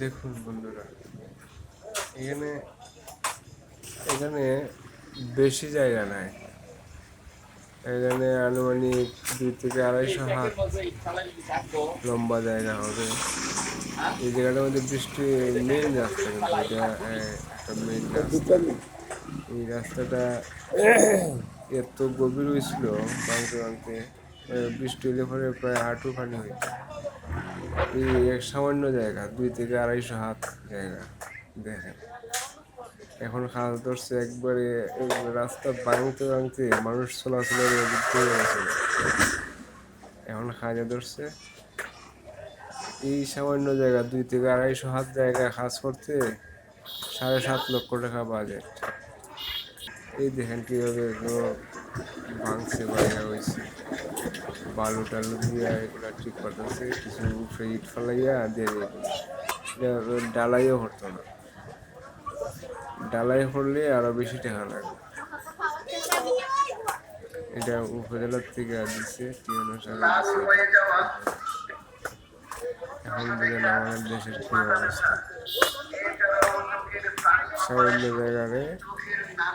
দেখুন বন্ধুরা, এখানে এখানে বেশি জায়গা নাই। এখানে আনুমানিক দুই থেকে আড়াইশো হাত লম্বা জায়গা হবে। এই জায়গাটার মধ্যে বৃষ্টি মেন রাস্তা কিন্তু মেন রাস্তা। এই রাস্তাটা এত গভীর হয়েছিল, ভাঙতে ভাঙতে বৃষ্টি হলে পরে প্রায় হাঁটু পানি হইত এই সামান্য জায়গা, দুই থেকে আড়াইশো হাত জায়গা, দেখেন। এখন খাল ধরছে একবারে রাস্তা ভাঙতে ভাঙতে মানুষ চলাচলের এখন খাজা ধরছে। এই সামান্য জায়গা, দুই থেকে আড়াইশো হাত জায়গা কাজ করতে সাড়ে সাত লক্ষ টাকা বাজেট। এই দেখেন কীভাবে এগুলো ভাঙছে বাইরে হয়েছে বালু টালু দিয়ে এগুলো ঠিক করতেছে, কিছু ইট ফেলাইয়া দিয়ে দিয়ে ডালাইও হতো না। ডালাই করলে আরও বেশি টাকা লাগবে এটা উপজেলার থেকে দিচ্ছে অনুসারে দিচ্ছে এখন দেশের কি অবস্থা? সামান্য জায়গায়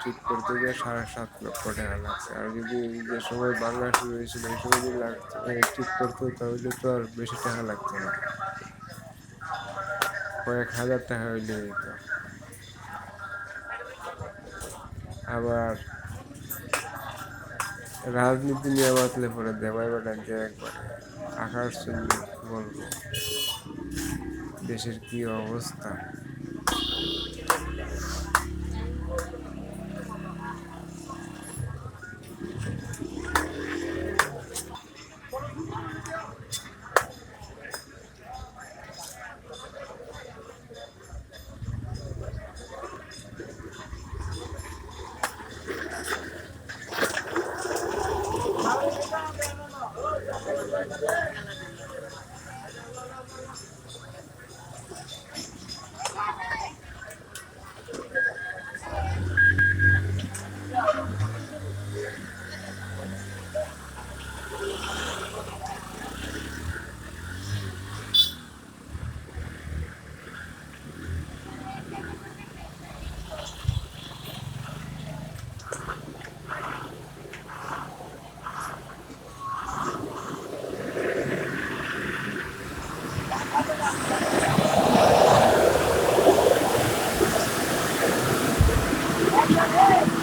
ঠিক করতে গিয়ে সাড়ে সাত লক্ষ টাকা লাগছে। আর যদি যে সময় বাংলা শুরু হয়েছিল, এই সময় যদি ঠিক করতো, তাহলে তো আর বেশি টাকা লাগতো না। কয়েক হাজার টাকা হইলে আবার রাজনীতি নিয়ে বাতলে পরে দেবাই বেটার যে একবারে। আকাশ বলব, দেশের কি অবস্থা? Yeah.